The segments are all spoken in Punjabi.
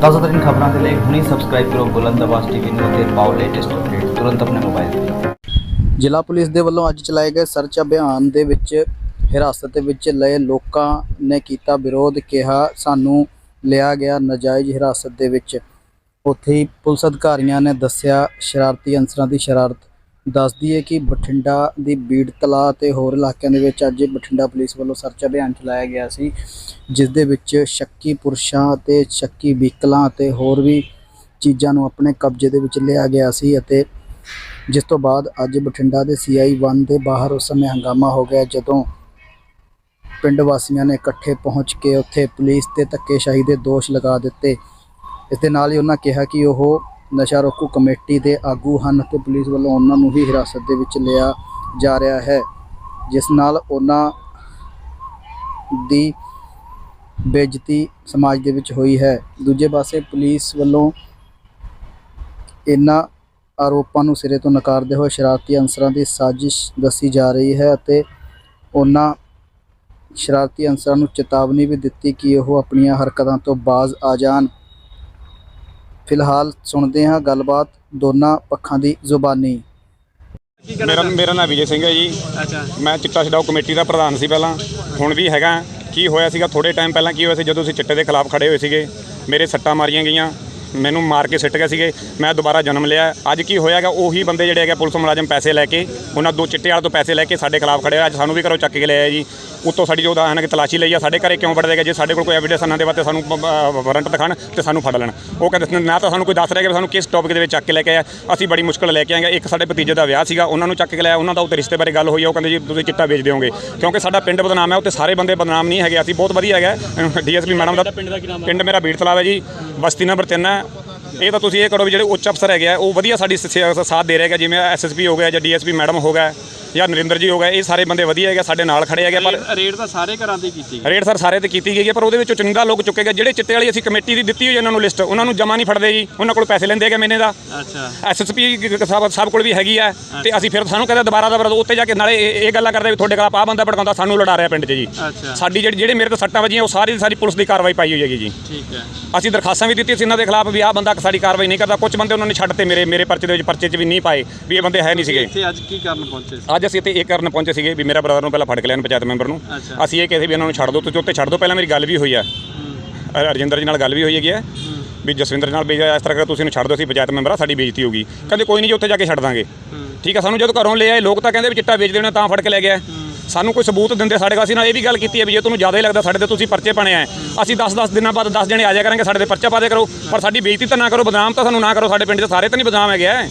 ਤਾਜ਼ਾ ਖਬਰਾਂ ਦੇ ਲਈ ਹੁਣੀ ਸਬਸਕ੍ਰਾਈਬ ਕਰੋ ਬੁਲੰਦ ਆਵਾਜ਼ ਟੀਵੀ ਨੂੰ ਅਤੇ ਪਾਓ ਲੇਟੈਸਟ ਅਪਡੇਟ ਤੁਰੰਤ ਆਪਣੇ ਮੋਬਾਈਲ ਤੇ। ਜ਼ਿਲ੍ਹਾ ਪੁਲਿਸ ਦੇ ਵੱਲੋਂ ਅੱਜ ਚਲਾਏ ਗਏ ਸਰਚ ਅਭਿਆਨ ਦੇ ਵਿੱਚ ਹਿਰਾਸਤ ਵਿੱਚ ਲਏ ਲੋਕਾਂ ਨੇ ਕੀਤਾ ਵਿਰੋਧ, ਕਿਹਾ ਸਾਨੂੰ ਲਿਆ ਗਿਆ ਨਾਜਾਇਜ਼ ਹਿਰਾਸਤ ਦੇ ਵਿੱਚ। ਉੱਥੇ ਹੀ ਪੁਲਿਸ ਅਧਿਕਾਰੀਆਂ ਨੇ ਦੱਸਿਆ, ਸ਼ਰਾਰਤੀ ਅਨਸਰਾਂ ਦੀ ਸ਼ਰਾਰਤ ਦੱਸਦੀ ਹੈ ਕਿ ਬਠਿੰਡਾ ਦੀ ਬੀੜ ਤਲਾ ਤੇ ਹੋਰ ਇਲਾਕਿਆਂ ਦੇ ਵਿੱਚ ਅੱਜ ਬਠਿੰਡਾ ਪੁਲਿਸ ਵੱਲੋਂ ਸਰਚ ਅਭਿਆਨ ਚਲਾਇਆ ਗਿਆ ਸੀ, ਜਿਸ ਦੇ ਵਿੱਚ ਸ਼ੱਕੀ ਪੁਰਸ਼ਾਂ ਅਤੇ ਸ਼ੱਕੀ ਵਹੀਕਲਾਂ ਅਤੇ ਹੋਰ ਵੀ ਚੀਜ਼ਾਂ ਨੂੰ ਆਪਣੇ ਕਬਜ਼ੇ ਦੇ ਵਿੱਚ ਲਿਆ ਗਿਆ ਸੀ ਅਤੇ ਜਿਸ ਤੋਂ ਬਾਅਦ ਅੱਜ ਬਠਿੰਡਾ ਦੇ ਸੀਆਈ 1 ਦੇ ਬਾਹਰ ਉਸ ਸਮੇਂ ਹੰਗਾਮਾ ਹੋ ਗਿਆ, ਜਦੋਂ ਪਿੰਡ ਵਾਸੀਆਂ ਨੇ ਇਕੱਠੇ ਪਹੁੰਚ ਕੇ ਉੱਥੇ ਪੁਲਿਸ ਤੇ ਧੱਕੇਸ਼ਾਹੀ ਦੇ ਦੋਸ਼ ਲਗਾ ਦਿੱਤੇ। ਇਸ ਦੇ ਨਾਲ ਹੀ ਉਹਨਾਂ ਕਿਹਾ ਕਿ ਉਹ ਨਸ਼ਾ ਰੋਕੂ ਕਮੇਟੀ ਦੇ ਆਗੂ ਹਨ ਤੇ ਪੁਲਿਸ ਵੱਲੋਂ ਉਹਨਾਂ ਨੂੰ ਵੀ ਹਿਰਾਸਤ ਦੇ ਵਿੱਚ ਲਿਆ ਜਾ ਰਿਹਾ ਹੈ, ਜਿਸ ਨਾਲ ਉਹਨਾਂ ਦੀ ਬੇਇੱਜ਼ਤੀ ਸਮਾਜ ਦੇ ਵਿੱਚ ਹੋਈ ਹੈ। ਦੂਜੇ ਪਾਸੇ ਪੁਲਿਸ ਵੱਲੋਂ ਇਹਨਾਂ ਆਰੋਪਾਂ ਨੂੰ ਸਿਰੇ ਤੋਂ ਨਕਾਰਦੇ ਹੋਏ ਸ਼ਰਾਰਤੀ ਅਨਸਰਾਂ ਦੀ ਸਾਜ਼ਿਸ਼ ਦੱਸੀ ਜਾ ਰਹੀ ਹੈ ਅਤੇ ਉਹਨਾਂ ਸ਼ਰਾਰਤੀ ਅਨਸਰਾਂ ਨੂੰ ਚੇਤਾਵਨੀ ਵੀ ਦਿੱਤੀ ਕਿ ਉਹ ਆਪਣੀਆਂ ਹਰਕਤਾਂ ਤੋਂ ਬਾਜ਼ ਆ ਜਾਣ। ਫਿਲਹਾਲ ਸੁਣਦੇ ਹਾਂ ਗੱਲਬਾਤ ਦੋਨਾਂ ਪੱਖਾਂ ਦੀ ਜ਼ੁਬਾਨੀ। ਮੇਰਾ ਮੇਰਾ ਨਾਮ ਵਿਜੇ ਸਿੰਘ ਹੈ ਜੀ। ਅੱਛਾ। ਮੈਂ ਚਿੱਟਾ ਛਡਾਓ ਕਮੇਟੀ ਦਾ ਪ੍ਰਧਾਨ ਸੀ ਪਹਿਲਾਂ। ਹੁਣ ਵੀ ਹੈਗਾ। ਕੀ ਹੋਇਆ ਸੀਗਾ? ਥੋੜੇ ਟਾਈਮ ਪਹਿਲਾਂ ਕੀ ਹੋਇਆ ਸੀ? ਜਦੋਂ ਅਸੀਂ ਚਿੱਟੇ ਦੇ ਖਿਲਾਫ ਖੜੇ ਹੋਏ ਸੀਗੇ ਮੇਰੇ ਸੱਟਾਂ ਮਾਰੀਆਂ ਗਈਆਂ। ਮੈਨੂੰ ਮਾਰ ਕੇ ਸਿੱਟ ਗਏ ਸੀਗੇ। ਮੈਂ ਦੁਬਾਰਾ ਜਨਮ ਲਿਆ। ਅੱਜ ਕੀ ਹੋਇਆਗਾ ਉਹੀ ਬੰਦੇ ਜਿਹੜੇ ਹੈਗੇ ਪੁਲਿਸ ਮੁਲਾਜ਼ਮ ਪੈਸੇ ਲੈ ਕੇ ਉਹਨਾਂ ਦੋ ਚਿੱਟੇ ਵਾਲੇ ਤੋਂ ਪੈਸੇ ਲੈ ਕੇ ਸਾਡੇ ਖਿਲਾਫ ਖੜੇ ਹੋਏ ਅੱਜ ਸਾਨੂੰ ਵੀ ਘਰੋਂ ਚੱਕ ਕੇ ਲਿਆਇਆ ਜੀ। ਉੱਤੋਂ ਸਾਡੀ ਜੋ ਉਹਨਾਂ ਕਿ ਤਲਾਸ਼ੀ ਲਈ ਆ ਸਾਡੇ ਘਰੇ ਕਿਉਂ ਵੜਦੇ ਹੈਗੇ? ਜੇ ਸਾਡੇ ਕੋਲ ਕੋਈ ਐਵੀਡੈਂਸ ਨਾ ਦੇਵਾ ਤੇ ਸਾਨੂੰ ਵਾਰੰਟ ਦਿਖਾਣ ਤੇ ਸਾਨੂੰ ਫੜ ਲੈਣ। ਉਹ ਕਹਿੰਦੇ ਨਾ ਤਾਂ ਸਾਨੂੰ ਕੋਈ ਦੱਸ ਰਿਹਾ ਕਿ ਸਾਨੂੰ ਕਿਸ ਟੌਪਿਕ ਦੇ ਵਿੱਚ ਚੱਕ ਕੇ ਲੈ ਕੇ ਆਇਆ। ਅਸੀਂ ਬੜੀ ਮੁਸ਼ਕਲ ਲੈ ਕੇ ਆਏ ਇੱਕ ਸਾਡੇ ਭਤੀਜੇ ਦਾ ਵਿਆਹ ਸੀਗਾ ਉਹਨਾਂ ਨੂੰ ਚੱਕ ਕੇ ਲਿਆਇਆ ਉਹਨਾਂ ਦਾ ਉੱਤੇ ਰਿਸ਼ਤੇ ਬਾਰੇ ਗੱਲ ਹੋਈ ਆ। ਉਹ ਕਹਿੰਦੇ ਜੀ ਤੁਸੀਂ ਚਿੱਟਾ ਵੇਚ ਦਿਓਗੇ ਕਿਉਂਕਿ ਸਾਡਾ ਪਿੰਡ ਬਦਨਾਮ ਹੈ ਉੱਤੇ ਸਾਰੇ ਬੰਦੇ ਬਦਨਾਮ ਨਹੀਂ ਹੈਗੇ। ਅਸੀਂ ਬਹੁਤ ਵਧੀਆ ਹੈਗਾ ਡੀਐਸਪੀ ਮੈਡਮ ਦਾ ਪਿੰਡ ਦਾ ਕੀ ਨਾਮ ਪਿੰਡ ਮੇਰਾ ਬੀੜ ਤਲਾਬ ਹੈ ਜੀ। ਬਸਤੀ ਨੰਬਰ 3 ਹੈ। ਇਹ ਤਾਂ ਤੁਸੀਂ ਇਹ ਕਰੋ ਵੀ ਜਿਹੜੇ ਉੱਚ ਅਫਸਰ ਹੈਗੇ ਆ, ਉਹ ਵਧੀਆ ਸਾਡੀ ਸ- ਸ- ਸਾਥ ਦੇ ਰਹੇ ਹੈਗੇ ਜਿਵੇਂ ਐਸਐਸਪੀ ਹੋ ਗਿਆ ਜਾਂ ਡੀਐਸਪੀ ਮੈਡਮ ਹੋ ਗਿਆ। ਜਾਂ ਨਰਿੰਦਰ ਜੀ ਹੋ ਗਏ ਇਹ ਸਾਰੇ ਬੰਦੇ ਵਧੀਆ ਹੈਗੇ ਸਾਡੇ ਨਾਲ ਖੜੇ ਹੈਗੇ ਪਰ ਰੇਡ- ਤਾਂ ਸਾਰੇ ਘਰਾਂ ਦੀ ਕੀਤੀ ਗਈ। ਰੇਡ ਸਰ ਸਾਰੇ ਤੇ ਕੀਤੀ ਗਈ ਹੈ ਪਰ ਉਹਦੇ ਵਿੱਚੋਂ ਚੁਣਿੰਦਾ ਲੋਕ ਚੁੱਕੇ ਗਏ ਜਿਹੜੇ ਚਿੱਟੇ ਵਾਲੀ ਅਸੀਂ ਕਮੇਟੀ ਦੀ ਦਿੱਤੀ ਹੋਈ ਇਹਨਾਂ ਨੂੰ ਲਿਸਟ ਉਹਨਾਂ ਨੂੰ ਜਮਾ ਨਹੀਂ ਫੜਦੇ ਜੀ ਉਹਨਾਂ ਕੋਲ ਪੈਸੇ ਲੈਂਦੇ ਹੈਗੇ ਮਹੀਨੇ ਦਾ। ਅੱਛਾ। ਐਸਐਸਪੀ ਸਾਹਿਬ ਸਭ ਕੋਲ ਵੀ ਹੈਗੀ ਆ ਤੇ ਅਸੀਂ ਫਿਰ ਸਾਨੂੰ ਕਹਿੰਦੇ ਦੁਬਾਰਾ ਦੁਬਾਰਾ ਉੱਤੇ ਜਾ ਕੇ ਨਾਲੇ ਇਹ ਗੱਲਾਂ ਕਰਦੇ ਵੀ ਤੁਹਾਡੇ ਖਿਲਾਫ ਆ ਬੰਦਾ ਭੜਕਾਉਂਦਾ ਸਾਨੂੰ ਲੜਾ ਰਿਹਾ ਪਿੰਡ 'ਚ ਜੀ। ਸਾਡੀ ਜਿਹੜੀ ਜਿਹੜੇ ਮੇਰੇ ਤੇ ਸੱਟਾਂ ਵੱਜੀਆਂ ਉਹ ਸਾਰੀ ਸਾਰੀ ਪੁਲਿਸ ਦੀ ਕਾਰਵਾਈ ਪਾਈ ਹੋਈ ਹੈਗੀ ਜੀ। ਠੀਕ ਹੈ। ਅਸੀਂ ਦਰਖਾਸਤਾਂ ਵੀ ਦਿੱਤੀਆਂ ਸੀ ਇਹਨਾਂ ਦੇ ਖਿਲਾਫ ਵੀ ਆਹ ਬੰਦਾ ਸਾਡੀ ਕਾਰਵਾਈ ਨਹੀਂ ਕਰਦਾ ਕੁਝ ਬੰਦੇ ਉਹਨਾਂ ਨੇ ਛੱਡ ਤੇ ਮੇਰੇ ਮੇਰੇ ਪਰਚੇ ਦੇ ਵਿੱਚ ਪਰਚੇ 'ਚ ਵੀ ਨਹੀਂ ਪਾਏ ਵੀ ਇਹ ਬੰਦੇ ਹੈ ਨਹੀਂ ਸੀਗੇ। ਇੱਥੇ ਅੱਜ ਕੀ ਕਰਨ ਪਹੁੰਚੇ ਸੀ? ਅੱਜ ਅਸੀਂ ਇੱਥੇ ਇਹ ਕਰਨ ਪਹੁੰਚੇ ਸੀਗੇ ਵੀ ਮੇਰਾ ਬ੍ਰਦਰ ਨੂੰ ਪਹਿਲਾਂ ਫੜ ਕੇ ਲਿਆਣ ਪੰਚਾਇਤ ਮੈਂਬਰ ਨੂੰ। ਅਸੀਂ ਇਹ ਕਹਿੰਦੇ ਵੀ ਇਹਨਾਂ ਨੂੰ ਛੱਡ ਦਿਓ ਤੁਸੀਂ ਉੱਤੇ ਛੱਡ ਦਿਓ ਪਹਿਲਾਂ ਮੇਰੀ ਗੱਲ ਵੀ ਹੋਈ ਆ। ਰਜਿੰਦਰ ਜੀ ਨਾਲ ਗੱਲ ਵੀ ਹੋਈ ਹੈਗੀ ਹੈ। ਵੀ ਜਸਵਿੰਦਰ ਨਾਲ ਵੀ ਇਸ ਤਰ੍ਹਾਂ ਕਰ ਤੁਸੀਂ ਇਹਨੂੰ ਛੱਡ ਦਿਓ ਅਸੀਂ ਪੰਚਾਇਤ ਮੈਂਬਰ ਆ ਸਾਡੀ ਬੇਇੱਜ਼ਤੀ ਹੋਗੀ ਕਹਿੰਦੇ ਕੋਈ ਨਹੀਂ ਜੀ ਉੱਥੇ ਜਾ ਕੇ ਛੱਡ ਦਾਂਗੇ। ਠੀਕ ਆ ਸਾਨੂੰ ਜਦੋਂ ਘਰੋਂ ਲੈ ਆਏ ਲੋਕ ਤਾਂ ਕਹਿੰਦੇ ਵੀ ਚਿੱਟਾ ਵੇਚਦੇ ਨੇ ਤਾਂ ਫੜ ਕੇ ਲੈ ਗਿਆ। ਸਾਨੂੰ ਕੋਈ ਸਬੂਤ ਦਿੰਦੇ ਸਾਡੇ ਕੋਲ ਅਸੀਂ ਨਾਲ ਇਹ ਵੀ ਗੱਲ ਕੀਤੀ ਹੈ ਵੀ ਜੇ ਤੁਹਾਨੂੰ ਜ਼ਿਆਦਾ ਹੀ ਲੱਗਦਾ ਸਾਡੇ ਤੇ ਤੁਸੀਂ ਪਰਚੇ ਪਾਣੇ ਆ ਅਸੀਂ 10-10 ਦਿਨਾਂ ਬਾਅਦ 10 ਜਣੇ ਆ ਜਾਇਆ ਕਰਾਂਗੇ ਸਾਡੇ ਤੇ ਪਰਚਾ ਪਾ ਦਿਆ ਕਰੋ ਪਰ ਸਾਡੀ ਬੇਇੱਜ਼ਤੀ ਤਾਂ ਨਾ ਕਰੋ ਬਦਨਾਮ ਤਾਂ ਸਾਨੂੰ ਨਾ ਕਰੋ ਸਾਡੇ ਪਿੰਡ 'ਚ ਸਾਰੇ ਤਾਂ ਨਹੀਂ ਬਦਨਾਮ ਹੈਗੇ ਆ।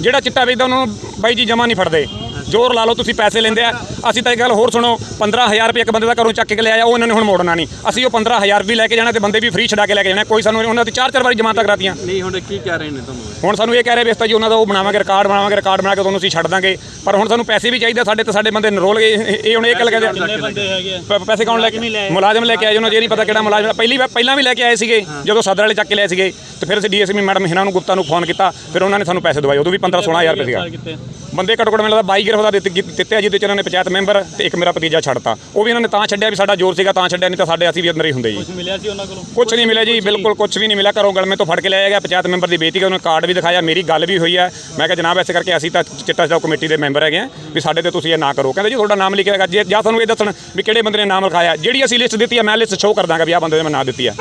ਜਿਹੜਾ ਚਿੱਟਾ ਵੇਚਦਾ ਉਹਨਾਂ ਨੂੰ ਬਾਈ ਜੀ ਜਮਾ ਨਹੀਂ ਫੜਦੇ। ਜ਼ੋਰ ਲਾ ਲਓ ਤੁਸੀਂ ਪੈਸੇ ਲੈਂਦੇ ਆ। ਅਸੀਂ ਤਾਂ ਇਹ ਗੱਲ ਹੋਰ ਸੁਣੋ 15000 ਰੁਪਏ ਇੱਕ ਬੰਦੇ ਦਾ ਘਰੋਂ ਚੱਕ ਕੇ ਲਿਆਇਆ ਉਹ ਇਹਨਾਂ ਨੇ ਹੁਣ ਮੋੜਨਾ ਨਹੀਂ। ਅਸੀਂ ਉਹ 15000 ਵੀ ਲੈ ਕੇ ਜਾਣਾ ਤੇ ਬੰਦੇ ਵੀ ਫ੍ਰੀ ਛਡਾ ਕੇ ਲੈ ਕੇ ਜਾਣਾ। ਕੋਈ ਸਾਨੂੰ ਉਹਨਾਂ ਦੀ ਚਾਰ ਚਾਰ ਵਾਰੀ ਜ਼ਮਾਨਤਾਂ ਕਰਾਤੀਆਂ। ਨਹੀਂ ਹੁਣ ਕੀ ਕਹਿ ਰਹੇ ਨੇ ਤੁਹਾਨੂੰ? ਹੁਣ ਸਾਨੂੰ ਇਹ ਕਹਿ ਰਹੇ ਵਿਸਤਾ ਜੀ ਉਹਨਾਂ ਦਾ ਉਹ ਬਣਾਵਾਂਗੇ ਰਿਕਾਰਡ ਬਣਾਵਾਂਗੇ ਰਿਕਾਰਡ ਬਣਾ ਕੇ ਤੁਹਾਨੂੰ ਅਸੀਂ ਛੱਡ ਦਾਂਗੇ। ਪਰ ਹੁਣ ਸਾਨੂੰ ਪੈਸੇ ਵੀ ਚਾਹੀਦੇ ਸਾਡੇ ਤੇ ਸਾਡੇ ਬੰਦੇ enroll ਗਏ। ਇਹ ਹੁਣ ਇਹ ਗੱਲ ਕਹਿੰਦੇ ਪੈਸੇ ਕੌਣ ਲੈ ਕੇ ਮੁਲਾਜ਼ਮ ਲੈ ਕੇ ਆਏ ਉਹਨਾਂ ਜੇ ਨਹੀਂ ਪਤਾ ਕਿਹੜਾ ਮੁਲਾਜ਼ਮ ਪਹਿਲੀ ਵਾਰ ਪਹਿਲਾਂ ਵੀ ਲੈ ਕੇ ਆਏ ਸੀਗੇ ਜਦੋਂ ਸਦਰ ਵਾਲੇ ਚੱਕ ਕੇ ਲਿਆਏ ਸੀਗੇ। ਤੇ ਫਿਰ ਅਸੀਂ ਡੀਐਸਪੀ ਮੈਡਮ ਹਿਨਾ ਨੂੰ ਗੁਪਤਾ ਨੂੰ ਫੋਨ ਕੀਤਾ ਫਿਰ ਉਹਨਾਂ ਨੇ ਸਾਨੂੰ ਪੈਸੇ ਦਵਾਏ। ਉਦੋਂ ਵੀ 15 16000 ਰੁਪਏ ਸੀਗਾ। ਬੰਦੇ ਘੱਟੋ ਘੱਟ ਮੈਨੂੰ ਲੱਗਦਾ 22 ਗਿਰਫਤਾਰ ਦਿੱਤੇ ਦਿੱਤੇ ਆ ਜਿਹਦੇ ਚ ਇਹਨਾਂ ਨੇ ਪੰਚਾਇਤ ਮੈਂਬਰ ਤੇ ਇੱਕ ਮੇਰਾ ਭਤੀਜਾ ਛੱਡਤਾ। ਉਹ ਵੀ ਇਹਨਾਂ ਨੇ ਤਾਂ ਛੱਡਿਆ ਵੀ ਸਾਡਾ ਜ਼ੋਰ ਸੀਗਾ ਤਾਂ ਛੱਡਿਆ ਨਹੀਂ ਤਾਂ ਸਾਡੇ ਅਸੀਂ ਵੀ ਅੰਦਰ ਹੀ ਹੁੰਦੇ ਜੀ। ਮਿਲਿਆ ਸੀ ਉਹਨਾਂ ਕੋਲੋਂ? ਕੁਝ ਨਹੀਂ ਮਿਲਿਆ ਜੀ ਬਿਲਕੁਲ ਕੁਝ ਵੀ ਨਹੀਂ ਮਿਲਿਆ। ਘਰੋਂ ਗਲਮੇ ਤੋਂ ਫੜ ਕੇ ਲਿਆਇਆ ਗਿਆ ਪੰਚਾਇਤ ਮੈਂਬਰ ਦੀ ਕਰ ਉਹਨੇ ਕਾਰਡ ਵੀ ਦਿਖਾਇਆ ਮੇਰੀ ਗੱਲ ਵੀ ਹੋਈ ਹੈ। ਮੈਂ ਕਿਹਾ ਜਨਾਬ ਐਸੇ ਕਰਕੇ ਅਸੀਂ ਤਾਂ ਚਿੱਟਾ ਛਡਾਓ ਕਮੇਟੀ ਦੇ ਮੈਂਬਰ ਹੈਗੇ ਆ ਵੀ ਸਾਡੇ ਤੇ ਤੁਸੀਂ ਇਹ ਨਾ ਕਰੋ। ਕਹਿੰਦੇ ਜੀ ਤੁਹਾਡਾ ਨਾਮ ਲਿਖਿਆ ਹੈਗਾ। ਜੇ ਜਾਂ ਤੁਹਾਨੂੰ ਇਹ ਦੱਸਣ ਵੀ ਕਿਹੜੇ ਬੰਦੇ ਨੇ ਨਾਮ ਲਿਖਾਇਆ। ਜਿਹੜੀ ਅਸੀਂ ਲਿਸਟ ਦਿੱਤੀ ਹੈ ਮੈਂ ਲਿਸਟ ਸ਼ੋਅ ਕਰ ਦਾਂਗਾ ਵੀ ਆਹ ਬੰਦੇ ਨੇ ਮੈਂ ਨਾਂ ਦਿੱਤੀ ਹੈ।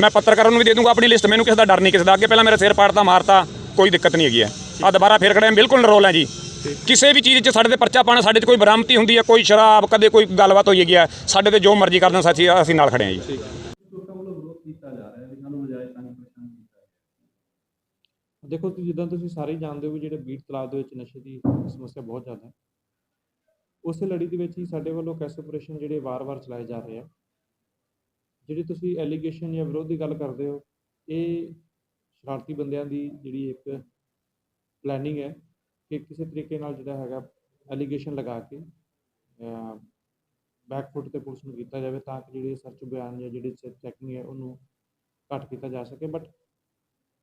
ਮੈਂ ਪੱਤਰਕਾਰਾਂ ਨੂੰ ਵੀ ਦੇ ਦੂੰਗਾ ਆਪਣੀ ਲਿਸਟ ਮੈਨੂੰ ਕਿਸੇ ਦਾ ਡਰ ਨਹੀਂ ਕਿਸੇ ਦਾ। ਅੱਗੇ ਪਹਿਲਾਂ ਮੇਰਾ ਸਿਰ ਪਾੜਤਾ ਮਾਰਤਾ। ਕੋਈ ਦਿੱਕਤ ਨਹੀਂ ਹੈਗੀ ਹੈ। ਆ ਦੁਬਾਰਾ ਫੇਰ ਖੜੇ ਹਾਂ, ਬਿਲਕੁਲ ਨਰੋਲ ਹੈ ਜੀ। ਕਿਸੇ ਵੀ ਚੀਜ਼ 'ਚ ਸਾਡੇ ਤੇ ਪਰਚਾ ਪਾਣਾ ਸਾਡੇ 'ਚ ਕੋਈ ਬਰਾਮਤੀ ਹੁੰਦੀ ਹੈ ਕੋਈ ਸ਼ਰਾਬ ਕਦੇ ਕੋਈ ਗੱਲਬਾਤ ਹੋਈ ਹੈਗੀ ਹੈ ਸਾਡੇ ਤੇ ਜੋ ਮਰਜ਼ੀ ਕਰਨਾ ਸਾਥੀ ਅਸੀਂ ਨਾਲ ਖੜੇ ਹਾਂ ਜੀ। ਦੇਖੋ ਤੁਸੀਂ ਜਿੱਦਾਂ ਤੁਸੀਂ ਸਾਰੇ ਜਾਣਦੇ ਹੋ ਜਿਹੜੇ ਬੀਟ ਤਲਾਬ ਦੇ ਵਿੱਚ ਨਸ਼ੇ ਦੀ ਸਮੱਸਿਆ ਬਹੁਤ ਜ਼ਿਆਦਾ ਹੈ। ਉਸੇ ਲੜੀ ਦੇ ਵਿੱਚ ਹੀ ਸਾਡੇ ਵੱਲੋਂ ਕੈਸ ਆਪਰੇਸ਼ਨ ਜਿਹੜੇ ਵਾਰ-ਵਾਰ ਚਲਾਏ ਜਾ ਰਹੇ ਆ। ਜਿਹੜੇ ਤੁਸੀਂ ਐਲੀਗੇਸ਼ਨ ਜਾਂ ਵਿਰੋਧ ਦੀ ਗੱਲ ਕਰਦੇ ਹੋ ਇਹ ਸ਼ਰਾਰਤੀ ਬੰਦਿਆਂ ਦੀ ਜਿਹੜੀ ਇੱਕ ਪਲੈਨਿੰਗ ਹੈ ਕਿ ਕਿਸੇ ਤਰੀਕੇ ਨਾਲ ਜਿਹੜਾ ਹੈਗਾ ਐਲੀਗੇਸ਼ਨ ਲਗਾ ਕੇ ਬੈਕਫੁੱਟ ਤੇ ਪੁਲਿਸ ਨੂੰ ਕੀਤਾ ਜਾਵੇ ਤਾਂ ਕਿ ਜਿਹੜੇ ਸਰਚ ਬਿਆਨ ਜਾਂ ਜਿਹੜੀ ਚੈਕਿੰਗ ਹੈ ਉਹਨੂੰ ਘੱਟ ਕੀਤਾ ਜਾ ਸਕੇ। ਬਟ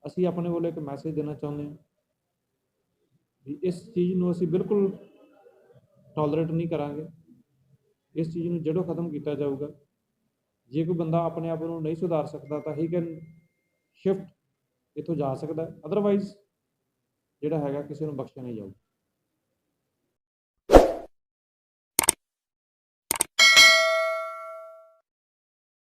ਅਸੀਂ ਆਪਣੇ ਵੱਲੋਂ ਇੱਕ ਮੈਸੇਜ ਦੇਣਾ ਚਾਹੁੰਦੇ ਹਾਂ ਵੀ ਇਸ ਚੀਜ਼ ਨੂੰ ਅਸੀਂ ਬਿਲਕੁਲ ਟੋਲਰੇਟ ਨਹੀਂ ਕਰਾਂਗੇ। ਇਸ ਚੀਜ਼ ਨੂੰ ਜੜੋਂ ਖਤਮ ਕੀਤਾ ਜਾਊਗਾ। ਜੇ ਕੋਈ ਬੰਦਾ ਆਪਣੇ ਆਪ ਨੂੰ ਨਹੀਂ ਸੁਧਾਰ ਸਕਦਾ ਤਾਂ ਹੀ ਕੈਨ ਸ਼ਿਫਟ ਇੱਥੋਂ ਜਾ ਸਕਦਾ ਅਦਰਵਾਈਜ਼ ਜਿਹੜਾ ਹੈਗਾ ਕਿਸੇ ਨੂੰ ਬਖਸ਼ਿਆ ਨਹੀਂ ਜਾਊ